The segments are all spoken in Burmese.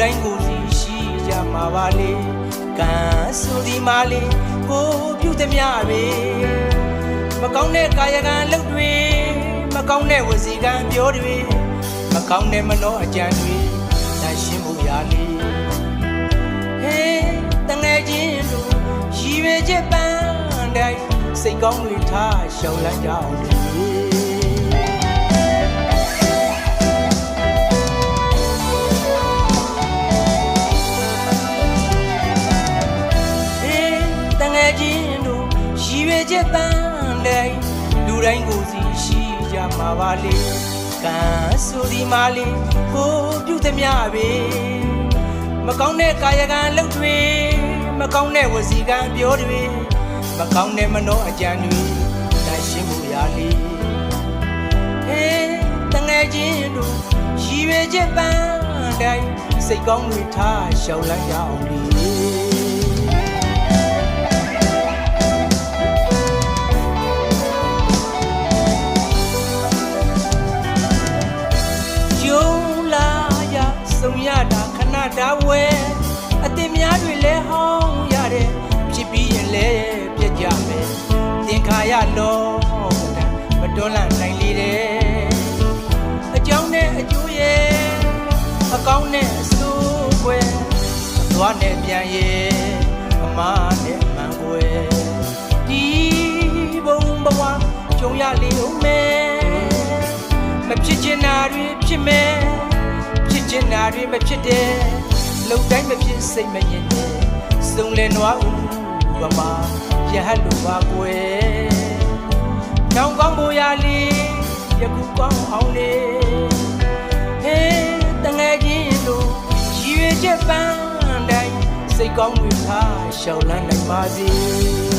တိုင်းကိုစီရှိကြမှာပါလေကံဆိုဒီမာလေးကိုပြုသည်များပဲမကောင်းတဲ့ကာယကံလုပ်တွေမကောင်းတဲ့ဝစီကံပြောတွေမကောင်းတဲ့မနှောအကြံတွေတန်ရှင်းဖို့ရလေဟေးတငယ်ချင်းတို့ရည်ရွယ်ချက်ပန်းတိုင်းစိတ်ကောင်းတွေထားရှောင်လန်းကြအောင် ချက်ပန်းတိုင်းလူတိုင်းကိုစီရှိကြမှာပါလေကံဆိုဒီမာလေးကိုပြုသမျှပဲမကောင်းတဲ့ကာယကံလုပ်တွေမကောင်းတဲ့ဝစီကံပြောတွေမကောင်းတဲ့မနောအကြံတွေဒါရှင်းဖို့ရလေဟေးတငယ်ချင်းတို့ရည်ရွယ်ချက်ပန်းတိုင်းစိတ်ကောင်းတွေထားရှောင်လန်းကြအောင်လေ ခဏတာဝဲအတင်များတွေလဲဟောင်းရတယ်ဖြစ်ပြီးရင်လဲပြက်ကြမယ်သင်္ခါရလောမတွန်းလန့်နိုင်လေတဲ့အကြောင်းနဲ့အကျိုးရဲ့အကောင်းနဲ့အဆိုးွယ်အသွားနဲ့ပြန်ရဲ့အမားနဲ့အမှန်ွယ်ဒီဘုံဘဝကြုံရလေဦးမယ်မဖြစ်ချင်တာတွေဖြစ်မယ်ဖြစ်ချင်တာတွေမဖြစ်တဲ့ လုံတိုင်းမဖြစ်စိတ်မငြင်းနဲ့စုံလင်နွားဦးဘမရဟတ်လိုပါကွယ်နောင်ကောင်းဖို့ရလေးယခုကောင်းအောင်လေဟေးတငယ်ချင်းတို့ရည်ရွယ်ချက်ပန်းတိုင်းစိတ်ကောင်းတွေထားရှောင်လန်းနိုင်ပါစေ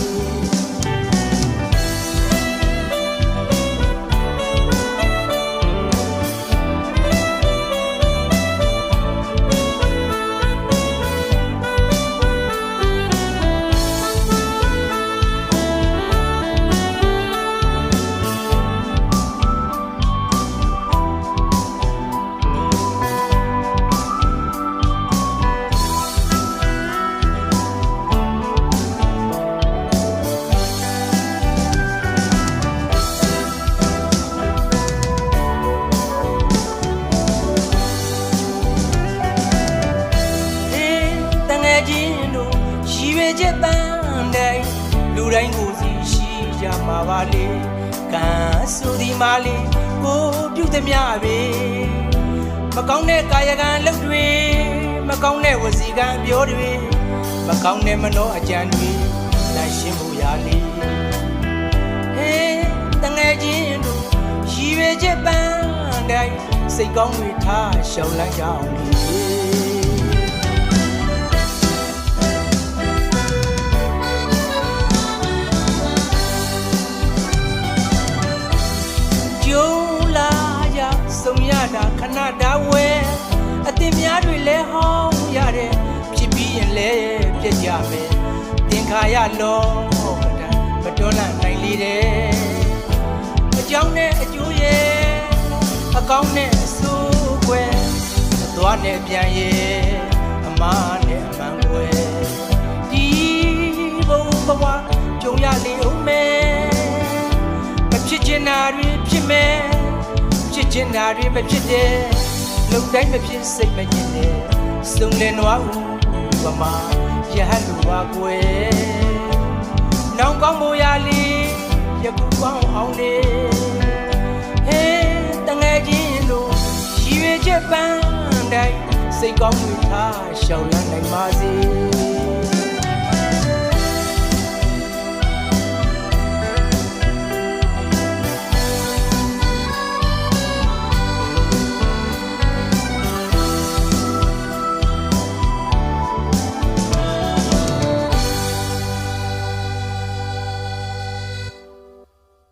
ချက်ပန်းတိုင်းလူတိုင်းကိုစီရှိကြမှာပါလေကံဆိုဒီမာလေးကိုပြုသမျှပဲမကောင်းတဲ့ကာယကံလုပ်တွေမကောင်းတဲ့ဝစီကံပြောတွေမကောင်းတဲ့မနောအကြံတွေဒါရှင်းဖို့ရလေဟေးတငယ်ချင်းတို့ရည်ရွယ်ချက်ပန်းတိုင်းစိတ်ကောင်းတွေထားရှောင်လန်းကြအောင်လေ တာခဏတာဝဲအတင်များတွေလဲဟောင်းရတယ်ဖြစ်ပြီးရင်လဲပြက်ကြမယ်သင်္ခါရလောကတံမတွန်းလန့်နိုင်လေတဲ့အကြောင်းနဲ့အကျိုးရဲ့အကောင်းနဲ့အဆိုးွယ်အသွားနဲ့ပြန်ရဲ့အမားနဲ့အမှန်ွယ်ဒီဘုံဘဝကြုံရလေဦးမယ်မဖြစ်ချင်တာတွေဖြစ်မယ် ဖြစ်ချင်တာတွေမဖြစ်တဲ့လုံတိုင်းမဖြစ်စိတ်မညစ်တဲ့စုံလင်နွားဦးဘမရဟတ်လူပါကွယ်နောင်ကောင်းမိုးရလေးယခုကောင်းအောင်လေဟေးတငယ်ချင်းတို့ရည်ရွယ်ချက်ပန်းတိုင်းစိတ်ကောင်းတွေထားရှောင်လန်းနိုင်ပါစေ